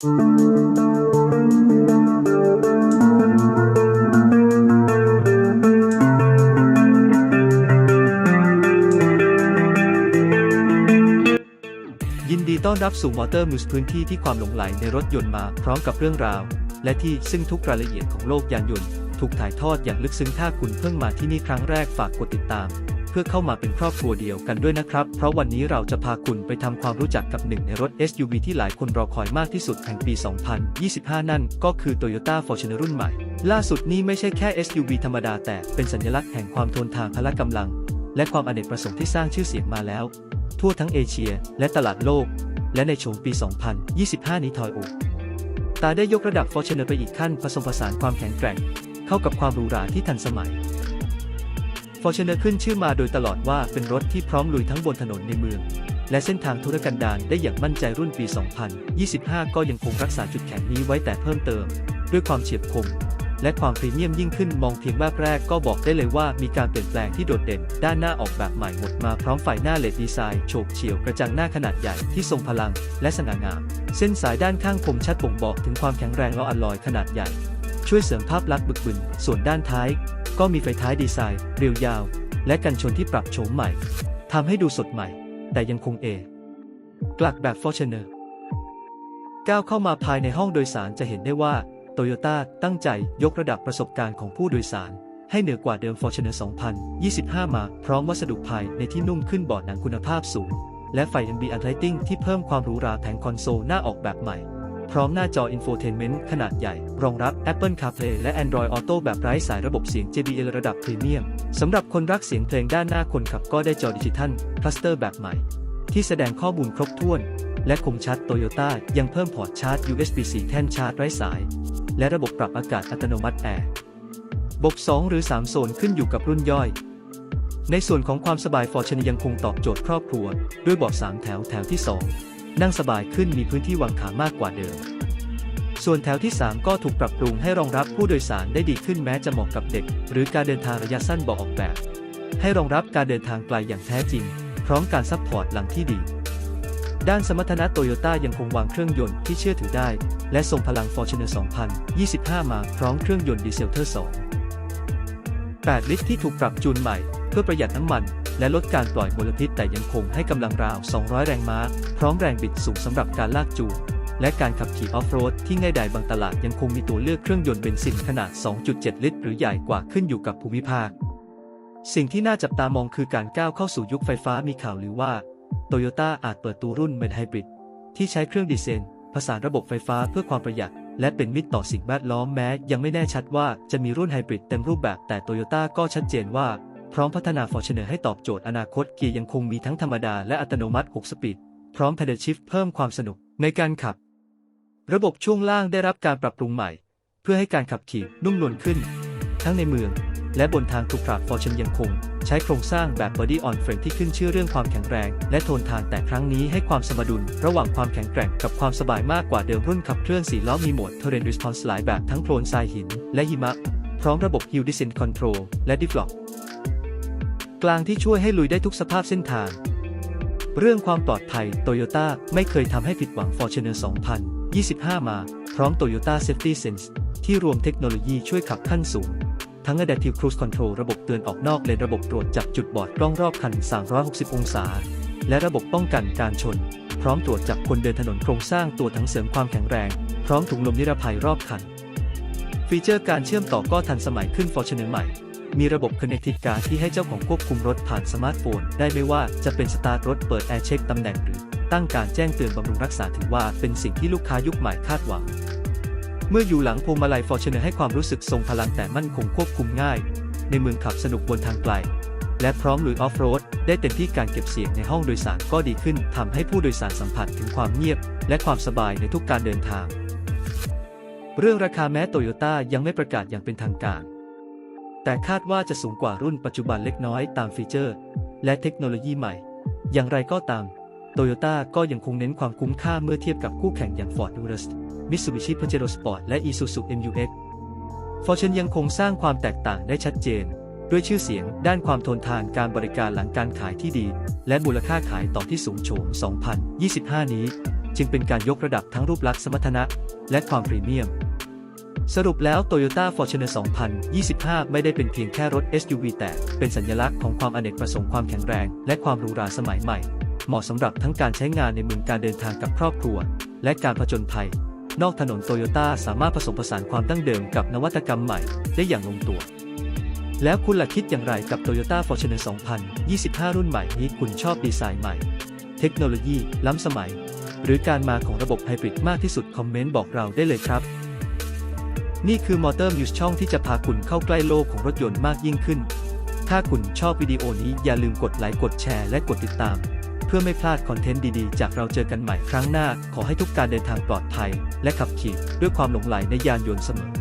ยินดีต้อนรับสู่มอเตอร์มูสพื้นที่ที่ความหลงไหลในรถยนต์มาพร้อมกับเรื่องราว และที่ซึ่งทุกรายละเอียดของโลกยานยนต์ ถูกถ่ายทอดอย่างลึกซึ้งถ้าคุณเพิ่งมาที่นี่ครั้งแรกฝากกดติดตาม เพื่อเข้ามาเป็นครอบครัวเดียวกันด้วยนะครับ เพราะวันนี้เราจะพาคุณไปทำความรู้จักกับหนึ่งในรถ SUV ที่หลายคนรอคอยมากที่สุดแห่งปี 2025 นั่นก็คือ Toyota Fortuner รุ่นใหม่ ล่าสุดนี้ไม่ใช่แค่ SUV ธรรมดาแต่เป็นสัญลักษณ์แห่งความทนทานพละกำลัง และความอเนกประสงค์ที่สร้างชื่อเสียงมาแล้ว ทั่วทั้งเอเชีย และตลาดโลก และในโฉมปี 2025 นี้ทอยโอตาได้ยกระดับ Fortuner ไปอีกขั้นผสมผสานความแข็งแกร่ง เข้ากับความหรูหราที่ทันสมัย Fortuner ขึ้นชื่อมาโดยตลอดว่าเป็นรถที่พร้อมลุยทั้งบนถนนในเมือง และเส้นทางธุรกันดารได้อย่างมั่นใจรุ่นปี 2025 ก็ยังคงรักษาจุดแข็งนี้ไว้แต่เพิ่มเติม ด้วยความเฉียบคม และความพรีเมียมยิ่งขึ้นมองเพียงแวบแรกก็บอกได้เลยว่ามีการเปลี่ยนแปลงที่โดดเด่น ด้านหน้าออกแบบใหม่หมดมาพร้อมไฟหน้าเลดดีไซน์โฉบเฉี่ยวกระจังหน้าขนาดใหญ่ที่ทรงพลัง และสง่างาม เส้นสายด้านข้างคมชัดบ่งบอกถึงความแข็งแรงและอลลอยขนาดใหญ่ช่วยเสริมภาพลักษณ์บึกบึน ส่วนด้านท้าย ก็มีไฟท้ายดีไซน์ เรียวยาว และกันชนที่ปรับโฉมใหม่ทำให้ดูสดใหม่ แต่ยังคงเอกลักแบบ Fortuner ก้าวเข้ามาภายในห้องโดยสารจะเห็นได้ว่าโตโยต้าตั้งใจยกระดับประสบการณ์ของผู้โดยสาร ให้เหนือกว่าเดิม Fortuner 2025 มาพร้อมวัสดุภายในที่นุ่มขึ้นเบาะหนังคุณภาพสูง และไฟ Ambient Lighting ที่เพิ่มความหรูหราแผงคอนโซลหน้าออกแบบใหม่ พร้อมหน้าจอ Infotainment ขนาดใหญ่ รองรับ Apple CarPlay และ Android Auto แบบไร้สายระบบเสียง JBL ระดับพรีเมียมสำหรับคนรักเสียงเพลงด้านหน้าคนขับก็ได้จอดิจิทัลคลัสเตอร์แบบใหม่ ที่แสดงข้อมูลครบถ้วน และคมชัดโตโยต้ายังเพิ่มพอร์ตชาร์จ USB-C แท่นชาร์จไร้สาย และระบบปรับอากาศอัตโนมัติแอร์บก 2 หรือ 3 โซนขึ้นอยู่กับรุ่นย่อยในส่วนของความสบายฟอร์ชนยังคงตอบโจทย์ครอบครัว ด้วยเบาะ3แถวแถวที่ 2 นั่งสบายขึ้นมีพื้นที่วางขามากกว่าเดิม ส่วนแถวที่ 3 ก็ถูกปรับปรุงให้รองรับผู้โดยสารได้ดีขึ้นแม้จะเหมาะกับเด็ก หรือการเดินทางระยะสั้นบาะออกแบบ ให้รองรับการเดินทางไกลอย่างแท้จริง พร้อมการซัพพอร์ตหลังที่ดี ด้านสมรรถนะโตโยต้ายังคงวางเครื่องยนต์ที่เชื่อถือได้ และส่งพลัง Fortuner 2025 มาพร้อมเครื่องยนต์ดีเซลเทอร์ 2 8 ลิตรที่ถูกปรับจูนใหม่ เพื่อประหยัดน้ำมัน และลดการปล่อยมลพิษแต่ยังคงให้กำลังราว 200 แรงม้า พร้อมแรงบิดสูงสำหรับการลากจูงและการขับขี่ออฟโรดที่ง่ายดายบางตลาดยังคงมีตัวเลือกเครื่องยนต์เบนซินขนาด 2.7 ลิตร หรือใหญ่กว่าขึ้นอยู่กับภูมิภาค สิ่งที่น่าจับตามองคือการก้าวเข้าสู่ยุคไฟฟ้ามีข่าวหรือว่าโตโยต้าอาจเปิดตัวรุ่นเมนไฮบริดที่ใช้เครื่องดีเซลผสานระบบไฟฟ้าเพื่อความประหยัด และเป็นมิตรต่อสิ่งแวดล้อมแม้ ยังไม่แน่ชัดว่าจะมีรุ่นไฮบริดเต็มรูปแบบแต่โตโยต้าก็ชัดเจนว่า พร้อมพัฒนา Fortuner ให้ตอบโจทย์อนาคตเกียร์ยังคงมีทั้งธรรมดาและอัตโนมัติ 6 สปีด พร้อม Pedal Shift เพิ่มความสนุกในการขับ ระบบช่วงล่างได้รับการปรับปรุงใหม่ เพื่อให้การขับขี่นุ่มนวลขึ้น ทั้งในเมือง และบนทางถูกปรับ Fortune ยังคง ใช้โครงสร้างแบบ Body on Frame ที่ขึ้นชื่อเรื่องความแข็งแรง และโทนทานแต่ครั้งนี้ให้ความสมดุล ระหว่างความแข็งแกร่งกับความสบายมากกว่าเดิมรุ่นขับเคลื่อน4ล้อมีโหมด Terrain Response หลายแบบทั้งโคลนทรายหิน และหิมะพร้อมระบบ Hill Descent Control และ Diff Lock กลางที่ช่วยให้ลุยได้ทุกสภาพเส้นทาง เรื่องความปลอดภัยโตโยต้าไม่เคยทำให้ผิดหวัง Fortuner 2025 มา พร้อม Toyota Safety Sense ที่รวมเทคโนโลยีช่วยขับขั้นสูง ทั้ง Adaptive Cruise Control ระบบเตือนออกนอกเลนระบบตรวจจับจุดบอดกล้องรอบคัน 360 องศา และระบบป้องกันการชน พร้อมตรวจจับคนเดินถนนโครงสร้างตัวทั้งเสริมความแข็งแรง พร้อมถุงลมนิรภัยรอบคัน ฟีเจอร์การเชื่อมต่อก็ทันสมัยขึ้น Fortuner ใหม่ มีระบบ Connected Car ที่ให้เจ้าของควบคุมรถผ่านสมาร์ทโฟน ได้ไม่ว่าจะเป็นสตาร์ทรถเปิดแอร์เช็คตำแหน่งหรือตั้งการแจ้งเตือนบำรุงรักษาถือว่าเป็นสิ่งที่ลูกค้ายุคใหม่คาดหวัง เมื่ออยู่หลังพวงมาลัย Fortuner ให้ความรู้สึกทรงพลังแต่มั่นคงควบคุมง่าย ในเมืองขับสนุกบนทางไกล และพร้อมลุยออฟโรดได้เต็มที่การเก็บเสียงในห้องโดยสารก็ดีขึ้นทำให้ผู้โดยสารสัมผัสถึงความเงียบ และความสบายในทุกการเดินทาง เรื่องราคาแม้โตโยต้ายังไม่ประกาศอย่างเป็นทางการ แต่คาดว่าจะสูงกว่ารุ่นปัจจุบันเล็กน้อยตามฟีเจอร์ และเทคโนโลยีใหม่ อย่างไรก็ตาม โตโยต้าก็ยังคงเน้นความคุ้มค่าเมื่อเทียบกับคู่แข่งอย่าง Ford Urus Mitsubishi Pajero Sport และ Isuzu MU-X Fortune ยังคงสร้างความแตกต่างได้ชัดเจน ด้วยชื่อเสียงด้านความทนทานการบริการหลังการขายที่ดี และมูลค่าขายต่อที่สูงโฉม 2025 นี้ จึงเป็นการยกระดับทั้งรูปลักษณ์สมรรถนะ และความพรีเมียม สรุปแล้ว Toyota Fortuner 2025 ไม่ได้เป็นเพียงแค่รถ SUV แต่เป็นสัญลักษณ์ของความอเนกประสงค์ความแข็งแรง และความหรูหราสมัยใหม่ เหมาะสำหรับทั้งการใช้งานในเมืองการเดินทางกับครอบครัว และการผจญภัย นอกถนนโตโยต้าสามารถผสมผสานความดั้งเดิมกับนวัตกรรมใหม่ได้อย่างลงตัว แล้วคุณล่ะคิดอย่างไรกับ Toyota Fortuner 2025 รุ่นใหม่นี้คุณชอบดีไซน์ใหม่ เทคโนโลยี ล้ำสมัย หรือการมาของระบบไฮบริดมากที่สุดคอมเมนต์บอกเราได้เลยครับ นี่คือ Motor News ช่องที่จะพาคุณเข้าใกล้โลกของรถยนต์มากยิ่งขึ้น ถ้าคุณชอบวิดีโอนี้อย่าลืมกดไลค์กดแชร์และกดติดตาม เพื่อไม่พลาดคอนเทนต์ดีๆ จากเราเจอกันใหม่ครั้งหน้า ขอให้ทุกการเดินทางปลอดภัย และขับขี่ด้วยความหลงใหลในยานยนต์เสมอ